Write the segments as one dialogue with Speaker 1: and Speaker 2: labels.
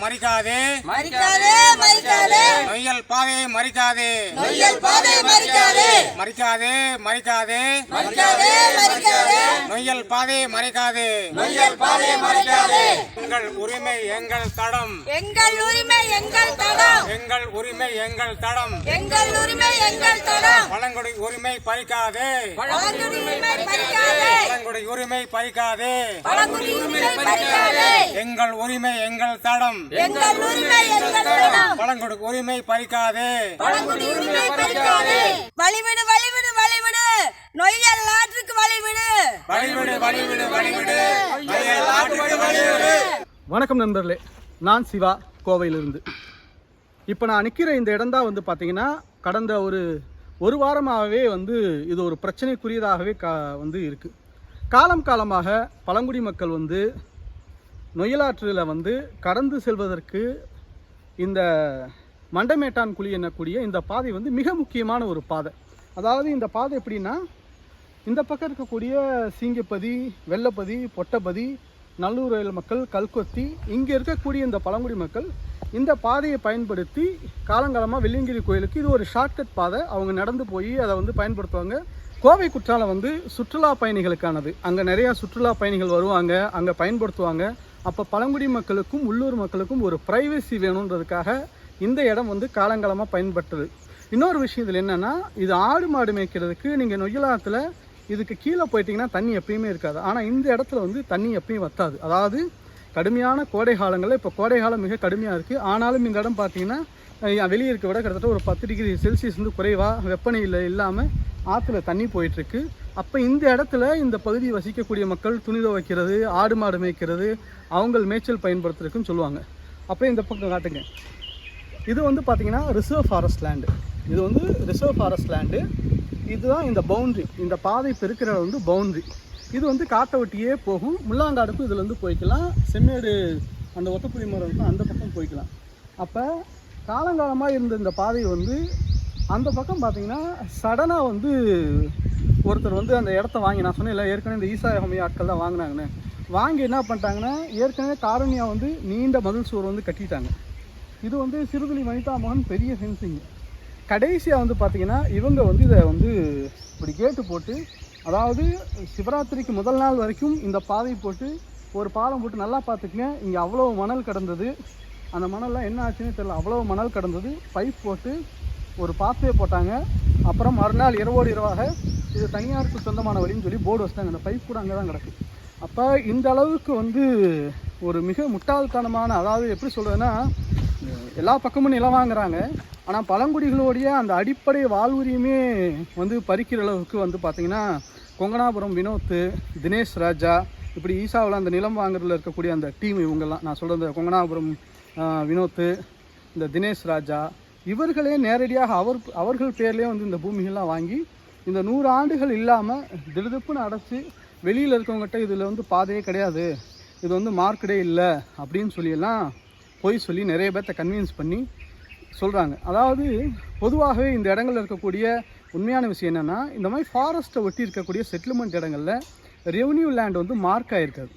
Speaker 1: மறிக்காதே.
Speaker 2: மறிக்காதே மறிக்காதே.
Speaker 1: நொய்யல் பாதையை மறிக்காதே.
Speaker 2: நொய்யல் பாதை மறிக்காதே.
Speaker 1: மறிக்காதே மறிக்காதே.
Speaker 2: மறிக்காதே மறிக்காதே.
Speaker 1: நொய்யல் பாதையை மறிக்காதே.
Speaker 2: நொய்யல் பாதை மறிக்காதே.
Speaker 1: எங்கள் உரிமை எங்கள் தடம்.
Speaker 2: எங்கள் உரிமை எங்கள் தடம்.
Speaker 1: எங்கள் உரிமை எங்கள் தடம்.
Speaker 2: எங்கள் உரிமை எங்கள்
Speaker 1: பழங்குடி உரிமை பறிக்காதே.
Speaker 2: பழங்குடி உரிமை பறிக்காதே.
Speaker 1: எங்கள் உரிமை எங்கள் தடம்.
Speaker 2: எங்கள் உரிமை எங்கள் தடம்.
Speaker 1: பழங்குடி உரிமை பறிக்காதே.
Speaker 2: வழிவிடு வழிவிடு வழிவிடு. நொய்யல் ஆற்றுக்கு வழிவிடு.
Speaker 1: வழிவிடு வழிவிடு வழிவிடு.
Speaker 3: வணக்கம் நண்பர்களே. நான் சிவா கோவையிலிருந்து. இப்போ நான் நிற்கிற இந்த இடம்தான் வந்து பார்த்தீங்கன்னா கடந்த ஒரு ஒரு வாரமாகவே வந்து இது ஒரு பிரச்சனைக்குரியதாகவே கா வந்து இருக்குது காலம் காலமாக பழங்குடி மக்கள் வந்து நொயலாற்றில் வந்து கடந்து செல்வதற்கு இந்த மண்டமேட்டான் குழி என்னக்கூடிய இந்த பாதை வந்து மிக முக்கியமான ஒரு பாதை. அதாவது இந்த பாதை எப்படின்னா இந்த பக்கம் இருக்கக்கூடிய சீங்கப்பதி வெள்ளப்பதி பொட்டப்பதி நல்லூர் ரயில் மக்கள் கல்கொத்தி இங்கே இருக்கக்கூடிய இந்த பழங்குடி மக்கள் இந்த பாதையை பயன்படுத்தி காலங்காலமாக வெள்ளியங்கிரி கோயிலுக்கு இது ஒரு ஷார்ட்கட் பாதை. அவங்க நடந்து போய் அதை வந்து பயன்படுத்துவாங்க. கோவை குற்றாலம் வந்து சுற்றுலா பயணிகளுக்கானது. அங்கே நிறையா சுற்றுலா பயணிகள் வருவாங்க அங்கே பயன்படுத்துவாங்க. அப்போ பழங்குடி மக்களுக்கும் உள்ளூர் மக்களுக்கும் ஒரு ப்ரைவசி வேணுன்றதுக்காக இந்த இடம் வந்து காலங்காலமாக பயன்பட்டது. இன்னொரு விஷயம் இதில் என்னென்னா இது ஆடு மாடு மேய்க்கிறதுக்கு நீங்கள் நொய்யலாத்தில் இதுக்கு கீழே போயிட்டிங்கன்னா தண்ணி எப்பயுமே இருக்காது. ஆனால் இந்த இடத்துல வந்து தண்ணி எப்பயும் வத்தாது. அதாவது கடுமையான கோடை காலங்களில் இப்போ கோடை காலம் மிக கடுமையாக இருக்குது ஆனாலும் இந்த இடம் பார்த்தீங்கன்னா வெளியே இருக்க விட கிட்டத்தட்ட ஒரு பத்து டிகிரி செல்சியஸ் வந்து குறைவாக வெப்பநிலை இல்லாமல் ஆற்றுல தண்ணி போயிட்டுருக்கு. அப்போ இந்த இடத்துல இந்த பகுதியை வசிக்கக்கூடிய மக்கள் துணி துவைக்கிறது ஆடு மாடு மேய்க்கிறது அவங்கள் மேய்ச்சல் பயன்படுத்துறதுக்குன்னு சொல்லுவாங்க. அப்போ இந்த பக்கம் காட்டுங்க. இது வந்து பார்த்தீங்கன்னா ரிசர்வ் ஃபாரஸ்ட் லேண்டு இது வந்து ரிசர்வ் ஃபாரஸ்ட் லேண்டு இதுதான் இந்த பவுண்ட்ரி இந்த பாதை பெருக்கிற வந்து பவுண்ட்ரி இது வந்து காட்டை ஒட்டியே போகும். முள்ளாங்காடுக்கும் இதில் வந்து போய்க்கலாம். செம்மேடு அந்த ஒத்தப்புளி மரம் இருக்கும் அந்த பக்கம் போய்க்கலாம். அப்போ காலங்காலமாக இருந்த இந்த பாதை வந்து அந்த பக்கம் பார்த்தீங்கன்னா சடனாக வந்து ஒருத்தர் வந்து அந்த இடத்த வாங்கி நான் சொன்னேன் இல்லை ஏற்கனவே இந்த ஈசா ஹோமி ஆட்கள் தான் வாங்கினாங்கன்னு. வாங்கி என்ன பண்ணிட்டாங்கன்னா ஏற்கனவே காரணியா வந்து நீண்ட மதில் சுவர் வந்து கட்டிட்டாங்க. இது வந்து சிறுதுளி வனிதா மோகன் பெரிய ஃபென்சிங் கடைசியாக வந்து பார்த்தீங்கன்னா இவங்க வந்து இதை வந்து இப்படி கேட்டு போட்டு அதாவது சிவராத்திரிக்கு முதல் நாள் வரைக்கும் இந்த பாதை போட்டு ஒரு பாலம் போட்டு நல்லா பார்த்துக்குங்க. இங்கே அவ்வளோ மணல் கிடந்தது. அந்த மணல்லாம் என்ன ஆச்சுன்னு தெரியல. அவ்வளோ மணல் கிடந்தது. பைப் போட்டு ஒரு பாத்வே போட்டாங்க. அப்புறம் மறுநாள் இரவோடு இரவாக இது தனியாருக்கு சொந்தமான வழின்னு சொல்லி போர்டு வச்சிட்டாங்க. அந்த பைப் கூட அங்கே தான் கிடக்கு. அப்போ இந்த அளவுக்கு வந்து ஒரு மிக முட்டாள்தனமான அதாவது எப்படி சொல்கிறதுன்னா எல்லா பக்கமும் நிலம் வாங்குறாங்க. ஆனால் பழங்குடிகளுடைய அந்த அடிப்படை வாழ்வுரியுமே வந்து பறிக்கிற அளவுக்கு வந்து பார்த்திங்கன்னா கொங்கனாபுரம் வினோத்து தினேஷ் ராஜா இப்படி ஈசாவில் அந்த நிலம் வாங்குறதுல இருக்கக்கூடிய அந்த டீம் இவங்கெல்லாம் நான் சொல்கிற இந்த கொங்கனாபுரம் வினோத்து இந்த தினேஷ் ராஜா இவர்களே நேரடியாக அவர் அவர்கள் பேர்லேயே வந்து இந்த பூமிகள்லாம் வாங்கி இந்த நூறு ஆண்டுகள் இல்லாமல் திடுதுப்புன்னு அடைச்சி வெளியில் இருக்கவங்ககிட்ட இதில் வந்து பாதையே கிடையாது. இது வந்து மார்க்கெட்டே இல்லை அப்படின்னு சொல்லியெல்லாம் போய் சொல்லி நிறைய பேர்த்த கன்வின்ஸ் பண்ணி சொல்கிறாங்க அதாவது பொதுவாகவே இந்த இடங்களில் இருக்கக்கூடிய உண்மையான விஷயம் என்னென்னா இந்த மாதிரி ஃபாரஸ்ட்டை ஒட்டி இருக்கக்கூடிய செட்டில்மெண்ட் இடங்களில் ரெவன்யூ லேண்ட் வந்து மார்க் ஆகிருக்காது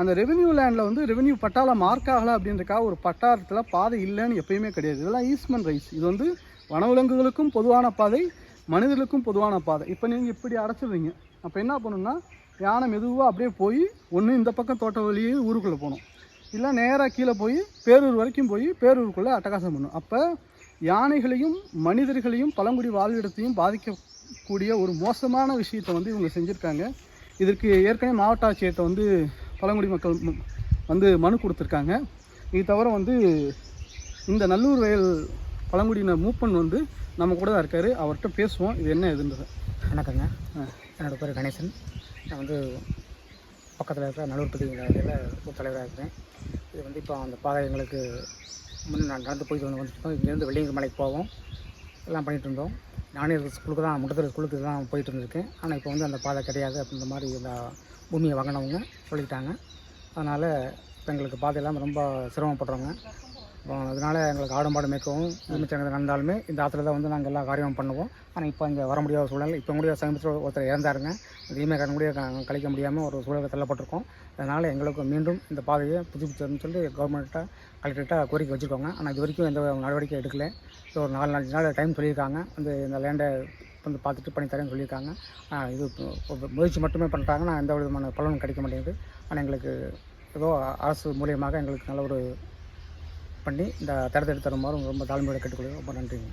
Speaker 3: அந்த ரெவென்யூ லேண்டில் வந்து ரெவென்யூ பட்டால மார்க் ஆகலை அப்படின்றக்காக ஒரு பட்டாரத்தில் பாதை இல்லைன்னு எப்பயுமே கிடையாது. இதெல்லாம் ஈஸ்மன் ரைஸ் இது வந்து வனவிலங்குகளுக்கும் பொதுவான பாதை மனிதர்களுக்கும் பொதுவான பாதை. இப்போ நீங்கள் இப்படி அடைச்சிடுறீங்க. அப்போ என்ன பண்ணணும்னா யானை மெதுவாக அப்படியே போய் ஒன்று இந்த பக்கம் தோட்ட வழியே ஊருக்குள்ளே போகணும். இல்லை நேராக கீழே போய் பேரூர் வரைக்கும் போய் பேரூருக்குள்ளே அட்டகாசம் பண்ணும். அப்போ யானைகளையும் மனிதர்களையும் பழங்குடி வாழ்விடத்தையும் பாதிக்கக்கூடிய ஒரு மோசமான விஷயத்தை வந்து இவங்க செஞ்சுருக்காங்க. இதற்கு ஏற்கனவே மாவட்ட ஆட்சியர்கிட்ட வந்து பழங்குடி மக்கள் வந்து மனு கொடுத்துருக்காங்க. இது தவிர வந்து இந்த நல்லூர் வயல் பழங்குடியினர் மூப்பன் வந்து நம்ம கூட தான் இருக்கார். அவர்கிட்ட பேசுவோம். இது என்ன எதுன்றதை
Speaker 4: வணக்கங்க. என்னோட பேர் கணேசன். நான் வந்து பக்கத்தில் இருக்கிற நல்லூர்பதி விளையாட்டில் தலைவராக இருக்கிறேன். இது வந்து இப்போ அந்த பாதை எங்களுக்கு முன்னே நான் நடந்து போயிட்டு வந்து வந்துருக்கோம் இங்கேருந்து வெள்ளியங்கிற மலைக்கு போவோம். எல்லாம் பண்ணிகிட்டு இருந்தோம். நானே ஸ்கூலுக்கு தான் முட்டத்தூர் ஸ்கூலுக்கு தான் போயிட்டு இருந்திருக்கேன். ஆனால் இப்போ வந்து அந்த பாதை கிடையாது அப்படின்ற மாதிரி இந்த பூமியை வாங்கினவங்க சொல்லிட்டாங்க அதனால் இப்போ எங்களுக்கு பாதை இல்லாமல் ரொம்ப சிரமப்படுறவங்க. அதனால் எங்களுக்கு ஆடு மாடு மேய்க்கவும் எலுமிச்சங்க நடந்தாலுமே இந்த ஆற்றுல தான் வந்து நாங்கள் எல்லா காரியமும் பண்ணுவோம். ஆனால் இப்போ இங்கே வர முடியாத சூழ்நிலை இப்போ கூட சமீபத்தில் ஒருத்தர் இறந்தாருங்க. அதையுமே கடன் கூட கழிக்க முடியாமல் ஒரு சூழலை தள்ளப்பட்டிருக்கோம். அதனால் எங்களுக்கு மீண்டும் இந்த பாதையை புதுப்பிச்சதுன்னு சொல்லி கவர்மெண்ட்டை கலெக்டர்கிட்ட கோரிக்கை வச்சுருக்கோங்க. ஆனால் இது வரைக்கும் எந்த நடவடிக்கை எடுக்கல. ஸோ ஒரு நாலு நாலு நாள் டைம் சொல்லியிருக்காங்க. வந்து இந்த லேண்டை வந்து பார்த்துட்டு பண்ணி தரேன்னு சொல்லியிருக்காங்க. ஆனால் இது முயற்சி மட்டுமே பண்ணுறாங்க நான் எந்த விதமான பலனும் கிடைக்க மாட்டேங்குது. ஆனால் எங்களுக்கு ஏதோ அரசு மூலியமாக எங்களுக்கு நல்ல ஒரு பண்ணி இந்த தடத்தை எடுத்து தருமாறு ரொம்ப தாழ்மையோட கேட்டுக்கொள்கிறேன். ரொம்ப நன்றிங்க.